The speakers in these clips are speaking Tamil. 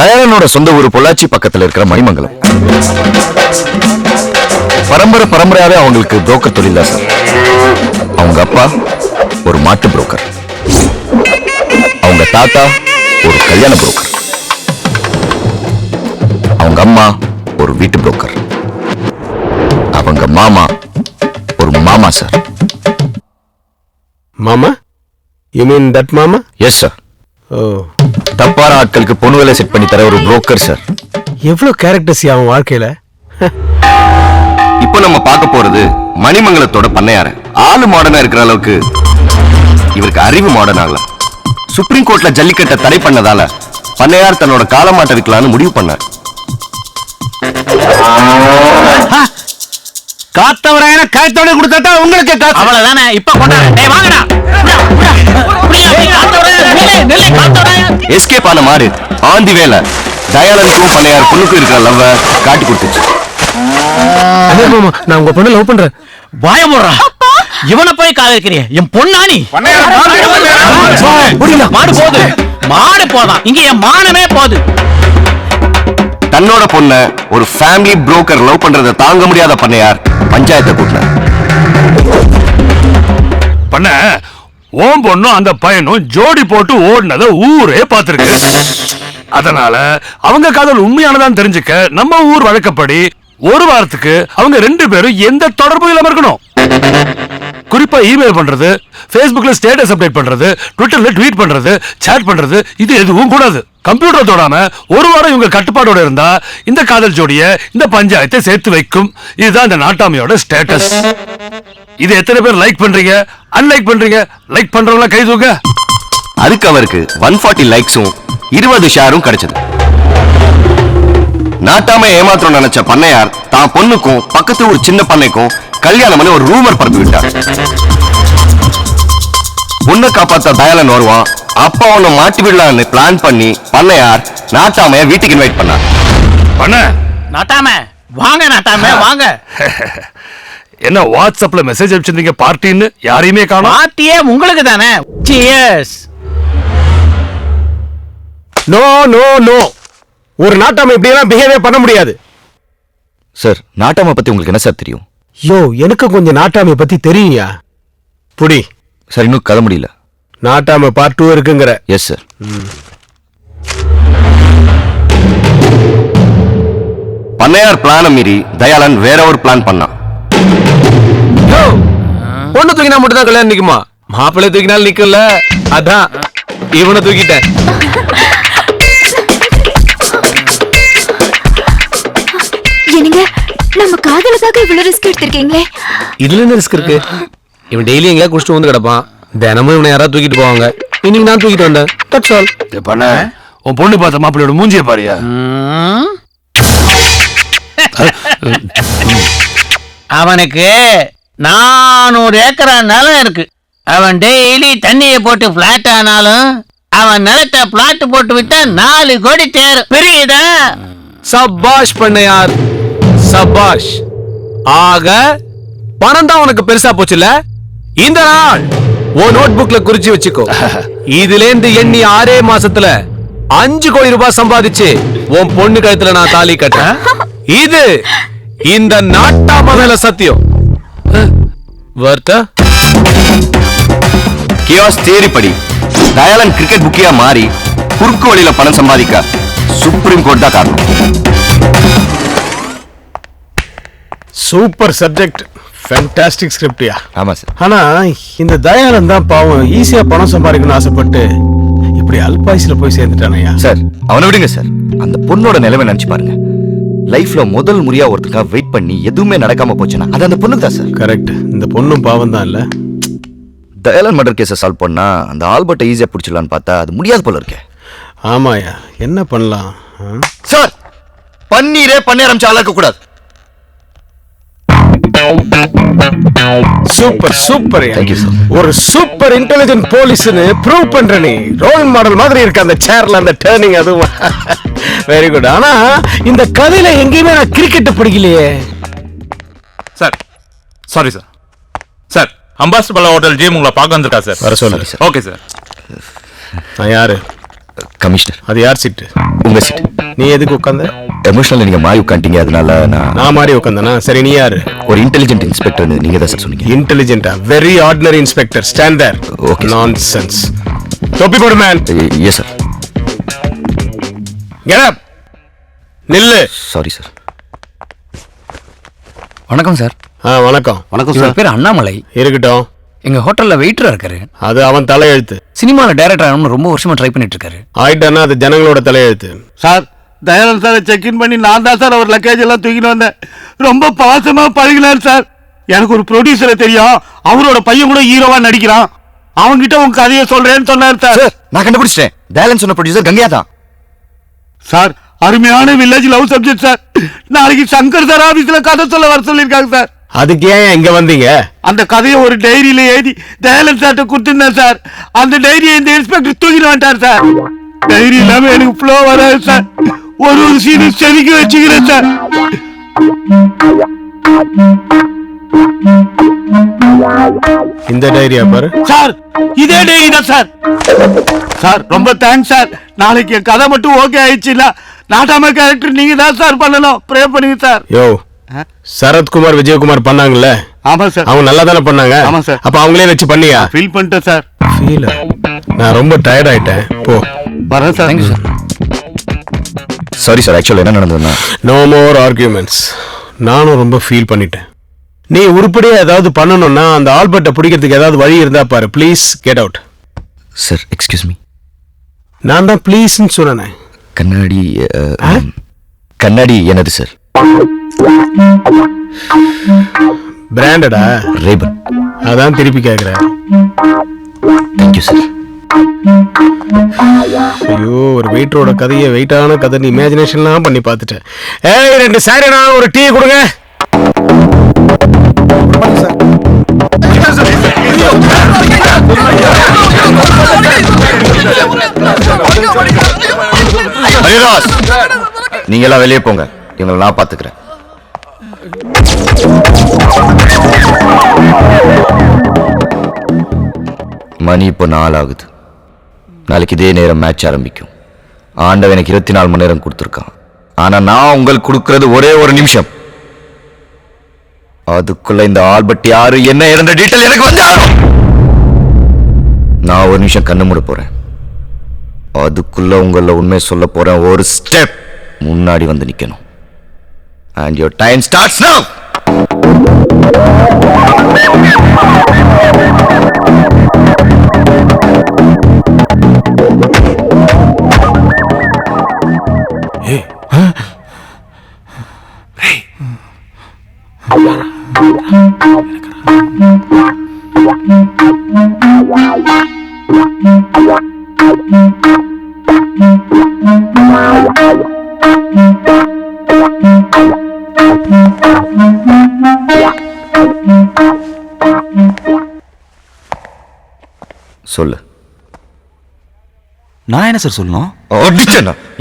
தயாளனோட சொந்த ஊர் பொள்ளாச்சி பக்கத்துல இருக்கிற மணிமங்கலம். பரம்பரை பரம்பரையாவே அவங்களுக்கு புரோக்கர் தொழில் தான் சார். அவங்க அப்பா ஒரு மாட்டு புரோக்கர் அவங்க தாத்தா ஒரு கல்யாண புரோக்கர் அவங்க அம்மா ஒரு வீட்டு புரோக்கர் அவங்க மாமா ஒரு மாமா சார். மாமா? யூ மீன் தட் மாமா? எஸ் சார் ஓ தப்பான ஆட்களுக்கு பொண்ணு வேலை செட் பண்ணி தர ஒரு புரோக்கர் சார் எவ்வளோ கேரக்டர்ஸ் அவன் வாழ்க்கையில? இப்போ நம்ம பார்க்க போறது மணிமங்கலத்தோட பண்ணையார. ஆளு மாடர்னா இருக்கிற அளவுக்கு இவருக்கு அறிவு மாடர்ன் ஆகல. சுப்ரீம் கோர்ட்ல ஜல்லிக்கட்டை தடை பண்ணதால பண்ணையார் தன்னோட காலமாட்ட விற்கலான்னு முடிவு பண்ணார். காத்தவராயன கழுத்தோட கொடுத்தா உங்களுக்கு காசு? அவ்வளவுதானே இப்ப கொண்டாடு. டேய் வாங்கடா. எஸ்கேப் ஆன மாடு ஆந்தி வேலை. தயாளனுக்கும் பண்ணையார் பொண்ணுக்கும் இருக்கிற லவ்வ காட்டி கொடுத்துச்சு. நான் உங்க பொண்ணு லவ் பண்றேன். வாய போடுறா இவனை போய் காதலிக்கிறிய. என் பொண்ணானி மாடு போகுது. மாடு போதான். இங்க என் மானமே போகுது. தன்னோட பொண்ண ஒரு ஃபேமிலி புரோக்கர் லவ் பண்றதை தாங்க முடியாத பண்ணையார் பஞ்சாயத்தை கூட்டினார் பண்ண ஓம் பொண்ணும் அந்த பையனும் ஜோடி போட்டு ஓடினத ஊரே பார்த்திருக்கு. அதனால அவங்க காதல் உண்மையானதான் தெரிஞ்சுக்க நம்ம ஊர் வழக்கப்படி ஒரு வாரத்துக்கு அவங்க ரெண்டு பேரும் எந்த தொடர்பும் இல்லாம இருக்கணும். குறிப்பா இமெயில் பண்றது ஃபேஸ்புக்ல ஸ்டேட்டஸ் அப்டேட் பண்றது ட்விட்டர்ல ட்வீட் பண்றது சேட் பண்றது இது எதுவும் கூடாது. கம்ப்யூட்டர் தொடாம ஒரு வாரம் இவங்க கட்டுப்பாடோட இருந்தா இந்த காதல் ஜோடிய இந்த பஞ்சாயத்தை சேர்த்து வைக்கும். இதுதான் இந்த நாட்டாமையோட ஸ்டேட்டஸ் இது எத்தனை பேர் லைக் பண்றீங்க? அன்லைக் பண்றீங்க? லைக் பண்றவங்கள கை தூக்க? அதுக்கு அவருக்கு ஒன் ஃபார்ட்டி லைக்ஸும் இருபது ஷேரும் கிடைச்சது. நாட்டாம ஏமாத்திரம் நினைச்ச பண்ணையார் தான் பொண்ணுக்கும் பக்கத்து ஒரு சின்ன பண்ணைக்கும் கல்யாணம் பண்ணி ஒரு ரூமர் பரப்பி விட்டார் பொண்ணை காப்பாத்த தயாளன் வருவான் அப்பா ஒண்ணு மாட்டி விடலான்னு பிளான் பண்ணி பண்ணையார் நாட்டாமைய வீட்டுக்கு இன்வைட் பண்ணார் பண்ண. நாட்டாம. வாங்க நாட்டாம வாங்க. என்ன வாட்ஸ்அப்ல மெசேஜ் அனுப்பிச்சிருந்தீங்க பார்ட்டின்னு? யாரையுமே காணோம். பாத்தியே உங்களுக்கு தானே. சியர்ஸ் நோ நோ நோ ஒரு நாட்டாம இப்படி எல்லாம் பிஹேவிய பண்ண முடியாது. சார் நாட்டாம பத்தி உங்களுக்கு என்ன சார் தெரியும்? யோ எனக்கு கொஞ்சம் நாட்டாமை பத்தி தெரியும்யா? புடி. சார் இன்னும் கதை முடியல. நாட்டாம பார்ட் டூ இருக்குங்கிற. எஸ் சார் பண்ணையார் பிளான மீறி தயாளன் வேற ஒரு பிளான் பண்ணான். பொண்ணு தூக்கினா மட்டும் தான் கல்யாணம் நிக்குமா? மாப்பிள்ளை தூக்கினாலும் நிக்கல அதான் இவனை தூக்கிட்டேன். என்னங்க நம்ம காதலுக்காக இவ்வளவு ரிஸ்க் எடுத்திருக்கீங்களே? இதுல என்ன ரிஸ்க் இருக்கு? இவன் டெய்லி எங்கேயா குடிச்சிட்டு வந்து கிடப்பான். தினமும் இவனை யாராவது தூக்கிட்டு போவாங்க. இன்னைக்கு நான் தூக்கிட்டு வந்தேன். தட்ஸ் ஆல் பண்ண. உன் பொண்ணு பார்த்த மாப்பிள்ளையோட மூஞ்சிய பாரியா. அவனுக்கு நானூறு ஏக்கரா நிலம் இருக்கு. அவன் டெய்லி தண்ணியை போட்டு பிளாட் ஆனாலும் அவன் நிலத்தை பிளாட் போட்டு விட்டா நாலு கோடி தேர். பெரியதா? சபாஷ் பண்ணையார் சபாஷ். ஆக பணம் தான் உனக்கு பெருசா போச்சுல இந்த நாள். உன் நோட் புக்ல குறிச்சு வச்சுக்கோ. இதுல இருந்து எண்ணி ஆறே மாசத்துல அஞ்சு கோடி ரூபாய் சம்பாதிச்சு உன் பொண்ணு கழுத்துல நான் தாலி கட்டேன் இது இந்த நாட்டாம மேல சத்தியம் வர்த்தா? கியாஸ் தேரி படி தயாளன் கிரிக்கெட் புக்கியா மாறி குறுக்கு வழியில பணம் சம்பாதிக்க சுப்ரீம் கோர்ட் தான் காரணம். சூப்பர் சப்ஜெக்ட் ஃபேண்டாஸ்டிக் ஸ்கிரிப்டியா ஆமா சார் ஆனா இந்த தயானந்த் தான் பாவம் ஈஸியா பணம் சம்பாதிக்கணும்னு ஆசைப்பட்டு இப்படி அல்பாயுசுல போய் சேர்ந்துட்டானயா சார் அவனை விடுங்க சார் அந்த பொண்ணோட நிலைமை நினைச்சு பாருங்க. லைஃப்ல முதல் முறையா ஒருத்தருக்காக வெயிட் பண்ணி எதுவுமே நடக்காம போச்சுன்னா அது அந்த பொண்ணுக்கு தான் சார் கரெக்ட் இந்த பொண்ணும் பாவம் தான் இல்ல. தயாளன் மர்டர் கேஸை சால்வ் பண்ணா அந்த ஆல்பர்ட்டை ஈஸியா பிடிச்சிடலான்னு பார்த்தா அது முடியாது போல இருக்கே. ஆமாயா என்ன பண்ணலாம்? சார் பன்னீரே பண்ணி ஆரம்பிச்சு ஆளாக்க கூடாது சூப்பர் சூப்பர். ஒரு சூப்பர் இன்டெலிஜென்ட் போலீஸ்னு ப்ரூவ் பண்ற நீ. ரோல் மாடல் மாதிரி இருக்கு அந்த சேர்ல அந்த டேர்னிங் அதுவும். வெரி குட் ஆனா இந்த கதையில எங்கேயுமே நான் cricket பிடிக்கலையே. Sir sorry sir sir ambassador பல்லா ஹோட்டல் ஜிம் உங்களை பார்க்க வந்திருக்கா சார் வர சொல்லு சார் ஓகே சார் நான் யாரு? கமிஷனர். அது யார் சீட்டு உங்க சீட் நீ எதுக்கு உட்காந்த? எமோஷனல் நீங்க மாறி உட்காந்துட்டீங்க அதனால நான் நான் மாதிரி உட்காந்தனா? சரி நீ யாரு? ஒரு இன்டெலிஜென்ட் இன்ஸ்பெக்டர் நீங்க தான் சார் சொன்னீங்க. இன்டெலிஜென்டா very ordinary inspector stand there sir. Nonsense தொப்பி போடு man yes sir get up நில்லு. சாரி சார் வணக்கம் சார் ஆ வணக்கம். வணக்கம் சார் பேர் அண்ணாமலை. இருக்கட்டும். எங்க ஹோட்டல்ல வெயிட்டரா இருக்காரு. அது அவன் தலையெழுத்து. சினிமால டைரக்டர் ஆகணும்னு ரொம்ப வருஷமா ட்ரை பண்ணிட்டு இருக்காரு ஆயிட்டானா அது ஜனங்களோட தலையெழுத்து. சார் தயானந்த் சாரை செக்இன் பண்ணி நான் தான் சார் அவர் லக்கேஜ் எல்லாம் தூக்கிட்டு வந்தேன். ரொம்ப பாசமா பழகினார் சார். எனக்கு ஒரு ப்ரொடியூசரை தெரியும். அவரோட பையன் கூட ஹீரோவா நடிக்கிறான். அவன்கிட்ட உங்க கதையை சொல்றேன்னு சொன்னார் சார். நான் கண்டுபிடிச்சிட்டேன். டேலன் சொன்ன ப்ரொடியூசர் கங்கையா தான். சார் அருமையான வில்லேஜ் லவ் சப்ஜெக்ட் சார். நாளைக்கு சங்கர் சார் ஆபீஸ்ல கதை சொல்ல வர சொல்லியிருக்காங்க சார். அதுக்கு ஏன் இங்க வந்தீங்க? அந்த கதையை ஒரு டைரியில எழுதி தயானந்த் சார்ட்ட கொடுத்துருந்தேன் சார். அந்த டைரியை இந்த இன்ஸ்பெக்டர் தூக்கிட்டு வந்துட்டார் சார். டைரி இல்லாம எனக்கு ஃப்ளோ வராது சார். ஒரு ஒரு சீனு செதுக்கி வச்சுக்கிறேன் சார். இந்த டைரியா பாரு? சார் இதே டைரி தான் சார். சார் ரொம்ப தேங்க்ஸ் சார். நாளைக்கு என் கதை மட்டும் ஓகே ஆயிடுச்சுல. நாட்டாம கேரக்டர் நீங்க தான் சார் பண்ணணும். ப்ரே பண்ணுங்க சார். யோ சரத்குமார் விஜயகுமார் பண்ணாங்கல்ல? ஆமா சார். அவங்க நல்லா தானே பண்ணாங்க? ஆமா சார். அப்ப அவங்களே வச்சு பண்ணியா? ஃபீல் பண்ணிட்டேன் சார். ஃபீல் நான் ரொம்ப டயர்ட் ஆயிட்டேன். போ. வரேன் sir. Thank you sir sorry sir actual என்ன நடந்ததுன்னா? நோ மோர் ஆர்கியூமெண்ட்ஸ் நானும் ரொம்ப ஃபீல் பண்ணிட்டேன். நீ உருப்படியா ஏதாவது பண்ணணும்னா அந்த ஆல்பர்ட்டை பிடிக்கிறதுக்கு ஏதாவது வழி இருந்தா பாரு. Please get out sir excuse me நான் தான் ப்ளீஸ்னு சொன்னேன். கண்ணாடி அஹ், கண்ணாடி எனது சார் பிராண்டடா? ரேபன். அதான் திருப்பி கேக்குறேன். தேங்க்யூ சார் ஐயோ ஒரு வெயிட்டரோட கதையை வெயிட்டான கதை இமேஜினேஷன்லாம் பண்ணி பார்த்துட்டேன். ஏய் ரெண்டு சாரிண்ணா ஒரு டீ கொடுங்க. நீங்க எல்லாம் வெளியே போங்க. இவங்களை நான் பாத்துக்கிறேன் மணி இப்போ நாள் ஆகுது நாளைக்கு இதே நேரம் மேட்ச் ஆரம்பிக்கும். ஆண்டவன் எனக்கு இருபத்தி நாலு மணி நேரம் கொடுத்துருக்கான். ஆனால் நான் உங்களுக்கு கொடுக்கறது ஒரே ஒரு நிமிஷம். அதுக்குள்ள இந்த ஆல்பர்ட் யாரு? என்ன இருந்த டீட்டெயில் எனக்கு வந்தாலும் நான் ஒரு நிமிஷம் கண்ணு மூட போறேன். அதுக்குள்ள உங்கள உண்மை சொல்ல போறேன். ஒரு ஸ்டெப் முன்னாடி வந்து நிக்கணும். And your time starts now! சொல்லு. நான் என்ன சார் சொல்லணும்?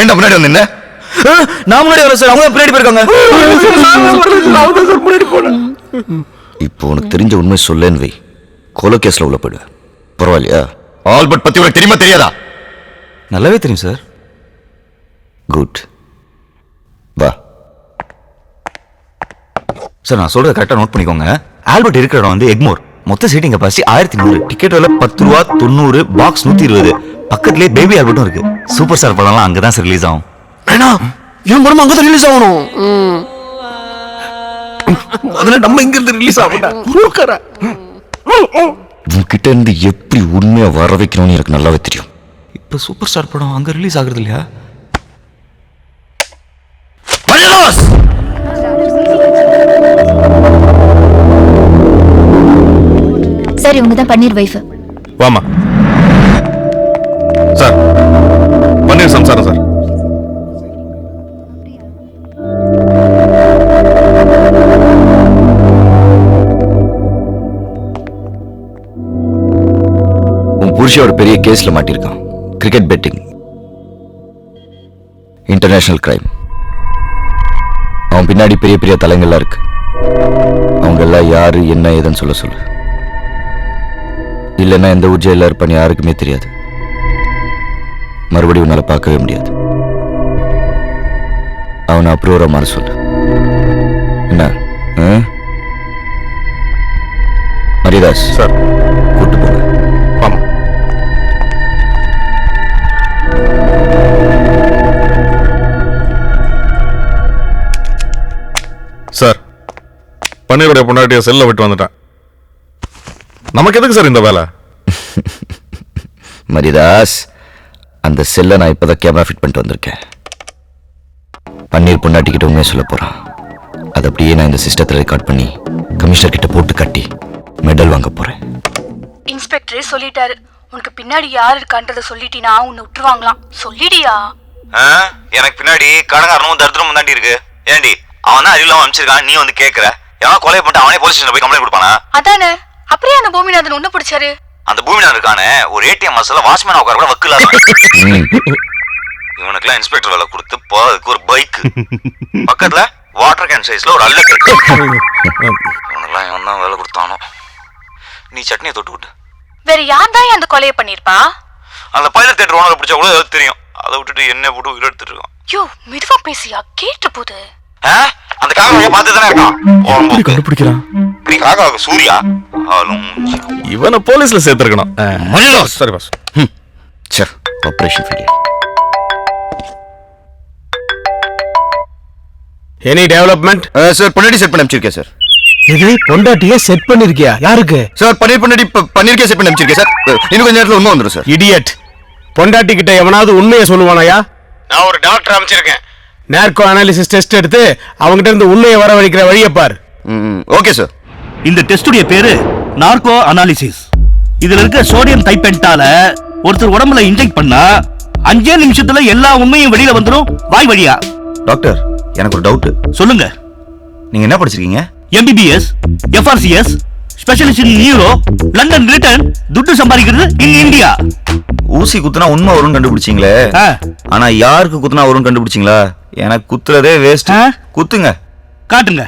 ஏன்டா முன்னாடி வந்து நின்ன? நான் முன்னாடி வரேன் சார். அவங்க பின்னாடி போயிருக்காங்க. இப்போ உனக்கு தெரிஞ்ச உண்மை சொல்லேன்னு வை. கொலை கேஸ்ல உள்ள போயிடுவேன். பரவாயில்லையா? ஆல்பர்ட் பத்தி உனக்கு தெரியுமா தெரியாதா? நல்லாவே தெரியும் சார். குட். வா. சார் நான் சொல்றத கரெக்டாக நோட் பண்ணிக்கோங்க. ஆல்பர்ட் இருக்கிற இடம் வந்து எக்மோர். மொத்த சீட்டிங் கெப்பாசிட்டி ஆயிரத்தி நூறு. டிக்கெட் விலை பத்து ரூபா தொண்ணூறு பாக்ஸ் நூத்தி இருபது. பக்கத்துலேயே பேபி ஆல்பர்ட்டும் இருக்கு. சூப்பர் ஸ்டார் படம்லாம் அங்கே தான் சார் ரிலீஸ் ஆகும். வேணாம் என் படம் அங்கதான் ரிலீஸ் ஆகணும். முதல்ல நம்ம இங்க இருந்து ரிலீஸ் ஆகும் உன்கிட்ட இருந்து எப்படி உண்மையா வர வைக்கணும்னு எனக்கு நல்லாவே தெரியும். இப்போ சூப்பர் ஸ்டார் படம் அங்க ரிலீஸ் ஆகுறது இல்லையா? சரி இவங்க தான் பன்னீர் வைஃப். வாமா சார் பன்னீர் சம்சாரம் சார். உன் புருஷன் ஒரு பெரிய கேஸ்ல மாட்டிருக்கான் கிரிக்கெட் பெட்டிங் இன்டர்நேஷனல் கிரைம் அவன் பின்னாடி பெரிய பெரிய தலைங்கள்லாம் இருக்கு. அவங்க எல்லாம் யாரு என்ன ஏதுன்னு சொல்ல சொல்லு. இல்லைன்னா எந்த ஊர் ஜெயில இருப்பான்னு யாருக்குமே தெரியாது. மறுபடியும் உன்னால பார்க்கவே முடியாது. அவனை அப்ரூவரா மாற சொல்லு. என்ன? ஆ? மரியதாஸ் சார். கூட்டு போங்க. சார் பன்னீருடைய பொண்டாட்டிய செல்ல விட்டு வந்துட்டேன். நமக்கு எதுக்கு சார் இந்த வேலை? மரியதாஸ் அந்த செல்லை நான் இப்போதான் கேமரா ஃபிட் பண்ணிட்டு வந்திருக்கேன். பன்னீர் பொண்டாட்டிக்கிட்ட உண்மையை சொல்ல போறான். அதை அப்படியே நான் இந்த சிஸ்டத்தில் ரெக்கார்ட் பண்ணி கமிஷனர் கிட்ட போட்டு கட்டி மெடல் வாங்க போறேன். இன்ஸ்பெக்டரே சொல்லிட்டாரு. உனக்கு பின்னாடி யார் இருக்கான்றத சொல்லிட்டினா உன்னை விட்டுருவாங்களாம். சொல்லிடியா? எனக்கு பின்னாடி கடங்காரனும் தரித்திரமும் தாண்டி இருக்கு. ஏண்டி அவன் தான் அறிவில்லாம அமைச்சிருக்கான் நீ வந்து கேக்குற. எவனா கொலை பண்ணிட்டு அவனே போலீஸ் ஸ்டேஷன் போய் கம்ப்ளைண்ட் கொடுப்பானா? அதானே? அப்படியே அந்த பூமிநாதன் உன்ன பிடிச்சாரு. அந்த பூமிநாதன் இருக்கானே ஒரு ஏடிஎம் மசால வாட்ச்மேன் உட்கார கூட வக்கில. இவனுக்குலாம் இன்ஸ்பெக்டர் வேலை கொடுத்து போறதுக்கு ஒரு பைக் பக்கத்துல வாட்டர் கேன் சைஸ்ல ஒரு அல்லக்கு இவனுக்குலாம் இவன் தான் வேலை கொடுத்தானோ. நீ சட்னியை தொட்டு விட்டு வேற யார் தான் அந்த கொலையை பண்ணிருப்பா? அந்த பைலட் தேட்டர் ஓனரை பிடிச்சா கூட தெரியும். அதை விட்டுட்டு என்ன போட்டு உயிர் எடுத்துட்டு இருக்கான். யோ மெதுவா பேசியா கேட்டு போகுது. ஆ? அந்த காக்கா பார்த்து தானே இருக்கான். கண்டுபிடிக்கிறான்? நீ காக்கா சூர்யா? ஆளும். இவனை போலீஸ்ல சேர்த்திருக்கணும். மரியதாஸ் சரி பாஸ் சரி operation failure any development sir பொண்டாட்டி செட் பண்ணி அனுப்பிச்சிருக்கேன் சார் இது பொண்டாட்டியே செட் பண்ணிருக்கியா? யாருக்கு? சார் பன்னீர் பொண்டாட்டி பன்னீருக்கே செட் பண்ணி அனுப்பிச்சிருக்கேன் சார் அஹ், இன்னும் கொஞ்ச நேரத்தில் உண்மை வந்துடும் சார் இடியட் பொண்டாட்டி கிட்ட எவனாவது உண்மையை சொல்லுவானாயா நான் ஒரு டாக்டர் அமைச்சிருக்கேன். நேர்கோ அனாலிசிஸ் டெஸ்ட் எடுத்து அவங்ககிட்ட இருந்து உண்மையை வரவழைக்கிற வழியை பார். ம் ஓகே சார் இந்த டெஸ்டுடைய பேரு நார்கோ அனாலிசிஸ் இதுல இருக்க சோடியம் தைப்பென்டால ஒருத்தர் உடம்புல இன்ஜெக்ட் பண்ணா அஞ்சே நிமிஷத்துல எல்லா உண்மையும் வெளியில வந்துரும் வாய் வழியா. டாக்டர் எனக்கு ஒரு டவுட் சொல்லுங்க. நீங்க என்ன படிச்சிருக்கீங்க? MBBS FRCS Specialist in neuro London return துட்டு சம்பாதிக்கிறது இன் இந்தியா ஊசி குத்துனா உண்மை வரும்னு கண்டுபிடிச்சீங்களே ஆ. ஆனா யாருக்கு குத்துனா வரும்னு கண்டுபிடிச்சீங்களா எனக்கு குத்துறதே வேஸ்ட் ஆ? குத்துங்க காட்டுங்க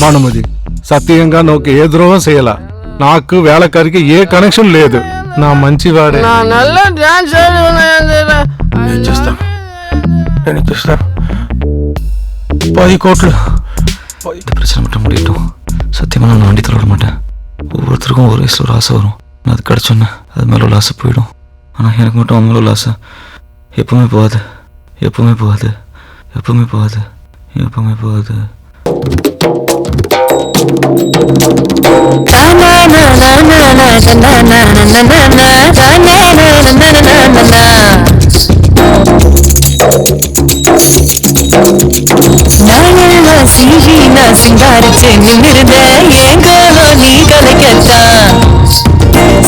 భానుమతి సత్యంగా నాకు ఏ ద్రోహం చేయాల నాకు వేళకారికి ఏ కనెక్షన్ లేదు నా మంచివాడే நல்லா டான்ஸ் నేను చేస్తాను నేను చేస్తాను பதி கோட்டில் இந்த பிரச்சனை மட்டும் முடியட்டும் சத்தியமாக நான் வண்டி தள்ள மாட்டேன் ஒவ்வொருத்தருக்கும் ஒரு வயசில் ஒரு ஆசை வரும் நான் அது கிடச்சோன்னே அது மேலே உள்ள ஆசை போயிடும் ஆனால் எனக்கு மட்டும் அவன் மேலே உள்ள ஆசை எப்பவுமே போகாது எப்பவுமே போகாது எப்பவுமே போகாது எப்பவுமே போகாது na சீவி நான் சிங்காரிச்சு நின்னிருந்த ஏங்கோலோ நீ கலைக்கத்தான்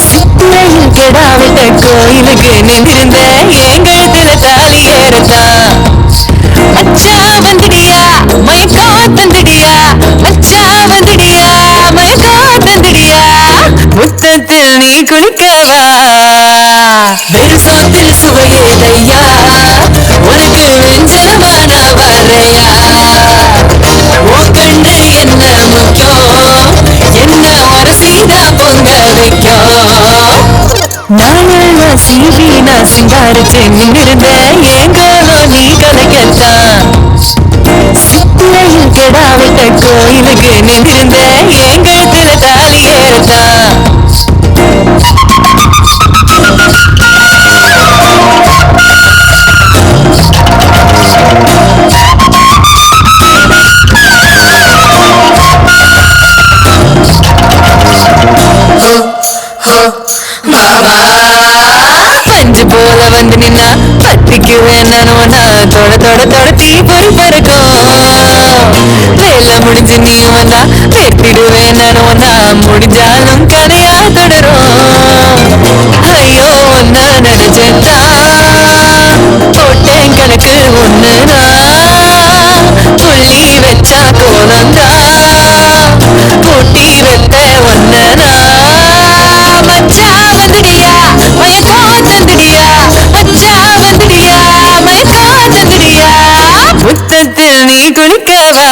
சித்திரையில் கெடாவிட்ட கோயிலுக்கு நின்றிருந்த ஏங்கழுத்துல தாலி ஏறத்தான் அச்சா வந்துடியா மயக்கா தந்துடியா அச்சா வந்துடியா மயக்கா தந்துடியா முத்தத்தில் நீ குளிக்கவா? வெறு சோத்தில் என்ன முக்கியம் என்ன மனசீதான் பொங்க வைக்கும் நானெல்லாம் சீவி நான் சிங்காரிச்சு நின்னிருந்த ஏங்கோலோ நீ கலைக்கத்தான் சித்திரையில் கெடாவிட்ட கோயிலுக்கு நின்றிருந்த ஏங்கழுத்துல தாலி ஏறத்தான் வச்சா கோலந்தா பூட்டி ஒன்னனா மச்சா வந்துடியா மயக்கம் தந்துடியா மச்சா வந்துடியா மயக்கம் தந்துடியா முத்தத்தில் நீ குளிக்கவா?